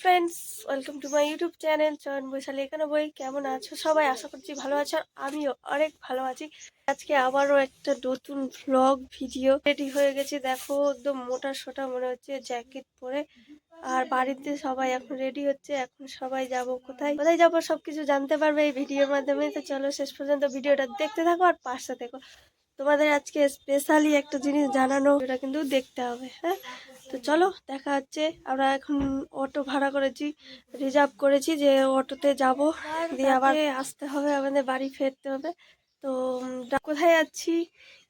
Friends welcome to my YouTube channel Chayan Baishali এখানে বই কেমন আছো? সবাই আশা করছি ভালো আছো আমিও অনেক ভালো আছি। আজকে আবারও একটা নতুন ভ্লগ ভিডিও রেডি হয়ে গেছে। দেখো, একদম মোটা সোটা মনে হচ্ছে জ্যাকেট পরে। আর বাড়িতে সবাই এখন রেডি হচ্ছে। এখন সবাই যাব কোথায়? কোথায় যাব সবকিছু জানতে পারবে এই ভিডিওর মাধ্যমে। তো চলো শেষ পর্যন্ত ভিডিওটা দেখতে থাকো আর পাশে থেকো। তোমাদের আজকে স্পেশালি একটা জিনিস জানানো এটা কিন্তু দেখতে হবে হ্যাঁ? তো চলো, দেখা হচ্ছে। আমরা এখন অটো ভাড়া করেছি রিজার্ভ করেছি যে অটোতে যাব। দিয়ে আবার আসতে হবে, আমাদের বাড়ি ফিরতে হবে। তো কোথায় যাচ্ছি?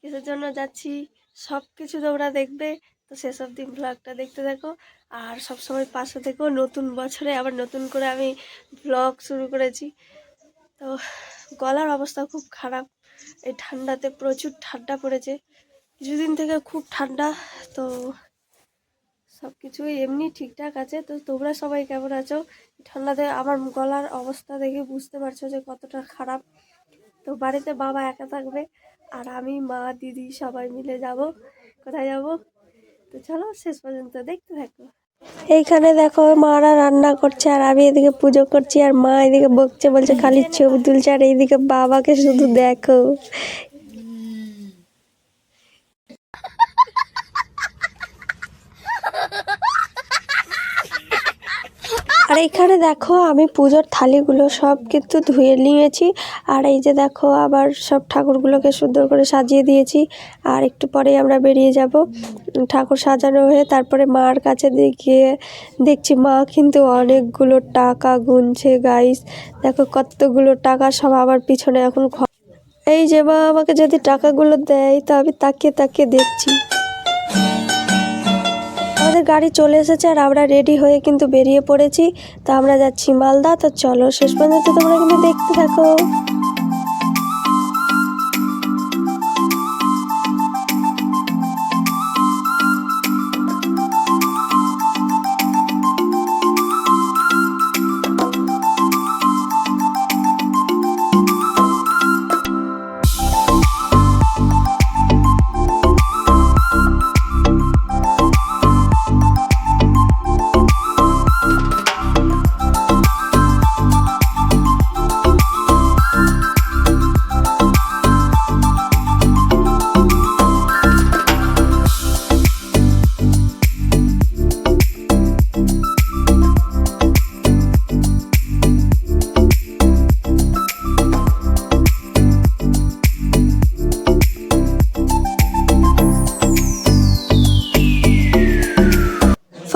কিসের জন্য যাচ্ছি? সব কিছু তোমরা দেখবে। তো সেসব দিন ব্লগটা দেখতে থাকো। আর সবসময় পাশে থেকো। নতুন বছরে আবার নতুন করে আমি ব্লগ শুরু করেছি। তো, গলার অবস্থা খুব খারাপ। এই ঠান্ডাতে প্রচুর ঠান্ডা পড়েছে। কিছুদিন থেকে খুব ঠান্ডা। তো সব কিছুই এমনি ঠিকঠাক আছে। তো তোমরা সবাই কেমন আছো? ঠান্ডাতে আমার গলার অবস্থা দেখে বুঝতে পারছ যে কতটা খারাপ। তো বাড়িতে বাবা একা থাকবে আর আমি, মা, দিদি সবাই মিলে যাব। কোথায় যাব? তো চলো শেষ পর্যন্ত দেখতে থাকো। এইখানে দেখো মারা রান্না করছে আর আমি এদিকে পুজো করছি আর মা এদিকে বকছে, বলছে খালি ছবি তুলছে আর এইদিকে বাবাকে শুধু দেখো। আর এখানে দেখো আমি পুজোর থালিগুলো সব কিন্তু ধুয়ে নিয়েছি। আর এই যে দেখো আবার সব ঠাকুরগুলোকে সুন্দর করে সাজিয়ে দিয়েছি। আর একটু পরে আমরা বেরিয়ে যাব। ঠাকুর সাজানো হয়ে তারপরে মার কাছে গিয়ে দেখছি, মা, কিন্তু অনেকগুলো টাকা গুনছে গাইস দেখো কতগুলো টাকা সব আবার পিছনে এখন এই যে মা, আমাকে যদি টাকাগুলো দেয়, তো আমি তাকিয়ে তাকিয়ে দেখছি। আমাদের গাড়ি চলে এসেছে আর আমরা রেডি হয়ে কিন্তু বেরিয়ে পড়েছি। তা আমরা যাচ্ছি মালদা। তো চলো শেষ পর্যন্ত তোমরা কিন্তু দেখতে থাকো।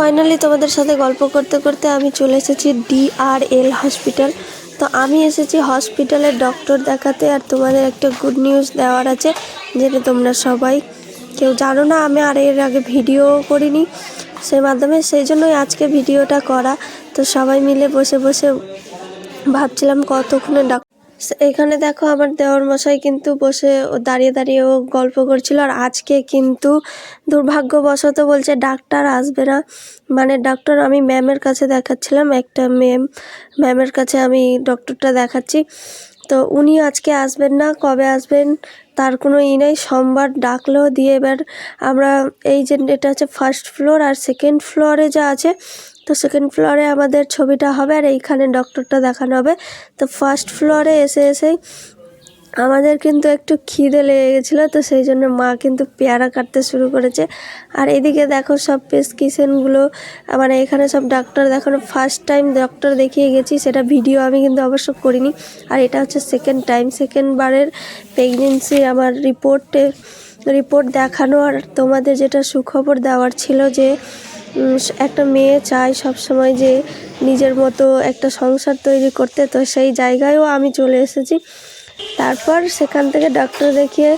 ফাইনালি তোমাদের সাথে গল্প করতে করতে আমি চলে এসেছি ডিআরএল হসপিটাল তো আমি এসেছি হসপিটালের ডক্টর দেখাতে আর তোমাদের একটা গুড নিউজ দেওয়ার আছে, যেটা তোমরা সবাই কেউ জানো না, আমি আর এর আগে ভিডিও করিনি সেই মাধ্যমে, সেই জন্যই আজকে ভিডিওটা করা। তো সবাই মিলে বসে বসে ভাবছিলাম কতক্ষণে ডাক এখানে দেখো আমার দেওয়ার মশাই কিন্তু বসে দাঁড়িয়ে দাঁড়িয়ে ও গল্প করছিল। আর আজকে কিন্তু দুর্ভাগ্যবশত বলছে ডাক্তার আসবে না। মানে ডক্টর আমি ম্যামের কাছে দেখাচ্ছিলাম, একটা ম্যাম, ম্যামের কাছে আমি ডক্টরটা দেখাচ্ছি। তো উনি আজকে আসবেন না, কবে আসবেন তার কোনো ই নেই। সোমবার ডাকলো দিয়ে এবার আমরা এই যে এটা হচ্ছে ফার্স্ট ফ্লোর আর সেকেন্ড ফ্লোরে যা আছে তো সেকেন্ড ফ্লোরে আমাদের ছবিটা হবে আর এইখানে ডক্টরটা দেখানো হবে। তো ফার্স্ট ফ্লোরে এসে এসেই আমাদের কিন্তু একটু খিদে লেগে গেছিল, তো সেই জন্য মা কিন্তু পেয়ারা কাটতে শুরু করেছে। আর এদিকে দেখো সব প্রেসক্রিপশনগুলো মানে এখানে সব ডাক্তার দেখানো। ফার্স্ট টাইম ডক্টর দেখিয়ে গেছি, সেটা ভিডিও আমি কিন্তু অবশ্য করিনি। আর এটা হচ্ছে সেকেন্ড টাইম সেকেন্ড বারের প্রেগনেন্সি আমার রিপোর্টে রিপোর্ট দেখানো। আর তোমাদের যেটা সুখবর দেওয়ার ছিল যে একটা মেয়ে চায় সব সময় যে নিজের মতো একটা সংসার তৈরি করতে। তো সেই জায়গায়ও আমি চলে এসেছি। তারপর সেখান থেকে ডক্টর দেখিয়ে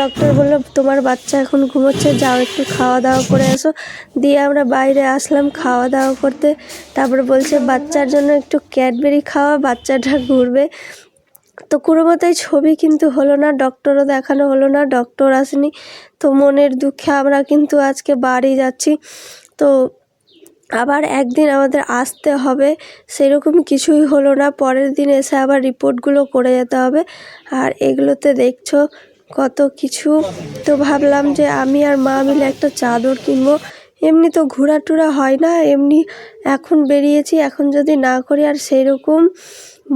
ডক্টর বলল, তোমার বাচ্চা এখন ঘুমোচ্ছে, যাও একটু খাওয়া দাওয়া করে আসো দিয়ে আমরা বাইরে আসলাম খাওয়া দাওয়া করতে। তারপরে বলছে, বাচ্চার জন্য একটু ক্যাডবেরি খাওয়া, বাচ্চাটা ঘুরবে। তো কোনো মতেই ছবি কিন্তু হলো না ডক্টরও দেখানো হলো না ডক্টর আসেনি। তো মনের দুঃখে আমরা কিন্তু আজকে বাড়ি যাচ্ছি। তো আবার একদিন আমাদের আসতে হবে, সেরকম কিছুই হলো না। পরের দিন এসে আবার রিপোর্টগুলো করে যেতে হবে। আর এগুলোতে দেখছ কত কিছু। তো ভাবলাম যে আমি আর মা মিলে একটা চাদর কিনবো। এমনি তো ঘোরা টুরা হয় না, এমনি এখন বেরিয়েছি, এখন যদি না করি আর সেই রকম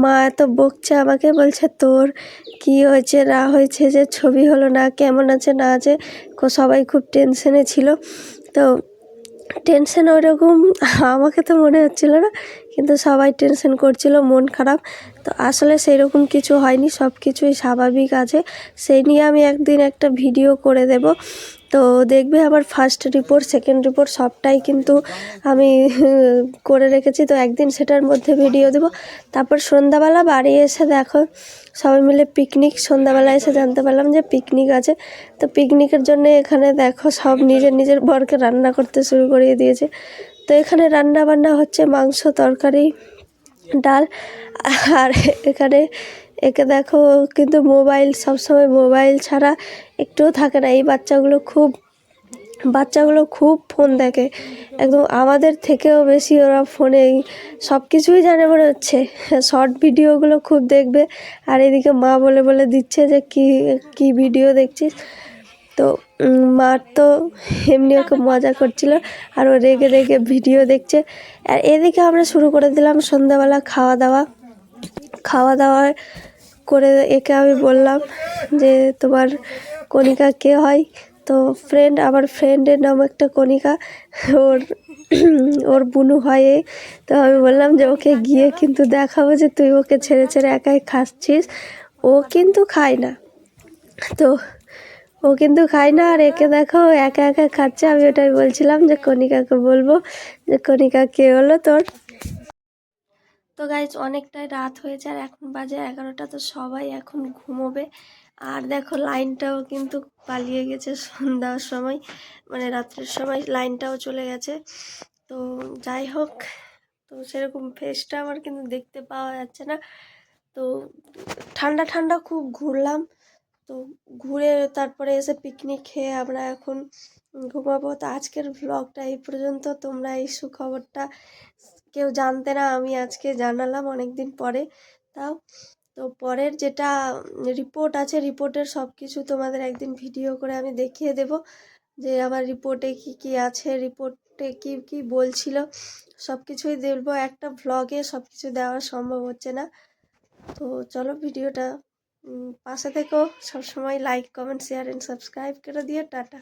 মা এত বকছে আমাকে, বলছে, তোর কি হয়েছে, না হয়েছে যে, ছবি হলো না, কেমন আছে না আছে? সবাই খুব টেনশনে ছিল। তো টেনশন ওরকম, আমাকে তো মনে হচ্ছিল না, কিন্তু সবাই টেনশন করছিল, মন খারাপ। তো আসলে সেই রকম কিছু হয়নি সব কিছুই স্বাভাবিক আছে। সেই নিয়ে আমি একদিন একটা ভিডিও করে দেব। তো দেখবে আমার ফার্স্ট রিপোর্ট সেকেন্ড রিপোর্ট সবটাই কিন্তু আমি করে রেখেছি। তো একদিন সেটার মধ্যে ভিডিও দেব। তারপর সন্ধ্যাবেলা বাড়ি এসে দেখো, সবাই মিলে পিকনিক সন্ধ্যাবেলা এসে জানতে পারলাম যে পিকনিক আছে। তো পিকনিকের জন্য এখানে দেখো সব নিজের নিজের বরকে রান্না করতে শুরু করিয়ে দিয়েছে। তো এখানে রান্না বান্না হচ্ছে মাংস, তরকারি, ডাল। আর এখানে একে দেখো কিন্তু মোবাইল, সবসময় মোবাইল ছাড়া একটুও থাকে না। এই বাচ্চাগুলো খুব বাচ্চাগুলো খুব ফোন দেখে। একদম আমাদের থেকেও বেশি ওরা ফোনে সব কিছুই জানে মনে হচ্ছে। শর্ট ভিডিওগুলো খুব দেখবে আর এদিকে মা বলে বলে দিচ্ছে যে কি কি ভিডিও দেখছিস? তো মার তো এমনি ওকে মজা করছিল আর ও রেগে রেগে ভিডিও দেখছে। আর এদিকে আমরা শুরু করে দিলাম সন্ধ্যাবেলা খাওয়া দাওয়া। খাওয়া দাওয়া করে একে আমি বললাম যে, তোমার কণিকা কে হয়? তো ফ্রেন্ড আমার ফ্রেন্ডের নাম একটা কণিকা। ওর ওর বুনু হয় তো আমি বললাম যে, ওকে গিয়ে কিন্তু দেখাবো যে তুই ওকে ছেড়ে ছেড়ে একাই খাচ্ছিস। ও কিন্তু খায় না। তো ও কিন্তু খায় না, আর একে দেখো একা একা খাচ্ছে। আমি ওটাই বলছিলাম যে, কণিকাকে বলব যে, কণিকা, কে হলো তোর? তো গাইজ অনেকটাই রাত হয়েছে আর এখন বাজে এগারোটা, তো সবাই এখন ঘুমোবে। আর দেখো লাইনটাও কিন্তু পালিয়ে গেছে সন্ধ্যার সময় মানে রাত্রের সময় লাইনটাও চলে গেছে। তো যাই হোক, তো সেরকম ফেসটা আমার কিন্তু দেখতে পাওয়া যাচ্ছে না। তো ঠান্ডা ঠান্ডা খুব ঘুরলাম। তো ঘুরে তারপরে এসে পিকনিক খেয়ে আমরা এখন ঘুমাবো। তো আজকের ব্লগটা এই পর্যন্ত। তোমরা এই সুখবরটা কেউ জানতে না, আমি আজকে জানালাম অনেক দিন পরে। তাও, তো পরের যেটা রিপোর্ট আছে রিপোর্টের সব কিছু তোমাদের একদিন ভিডিও করে আমি দেখিয়ে দেব। যে আমার রিপোর্টে কি কি আছে রিপোর্টে কি কি বলছিল সব কিছুই দেখব। একটা ভ্লগে সব কিছু দেওয়া সম্ভব হচ্ছে না। তো চলো ভিডিওটা পাশে থেকো। সবসময় like comment share and subscribe করে দিয়ে টাটা।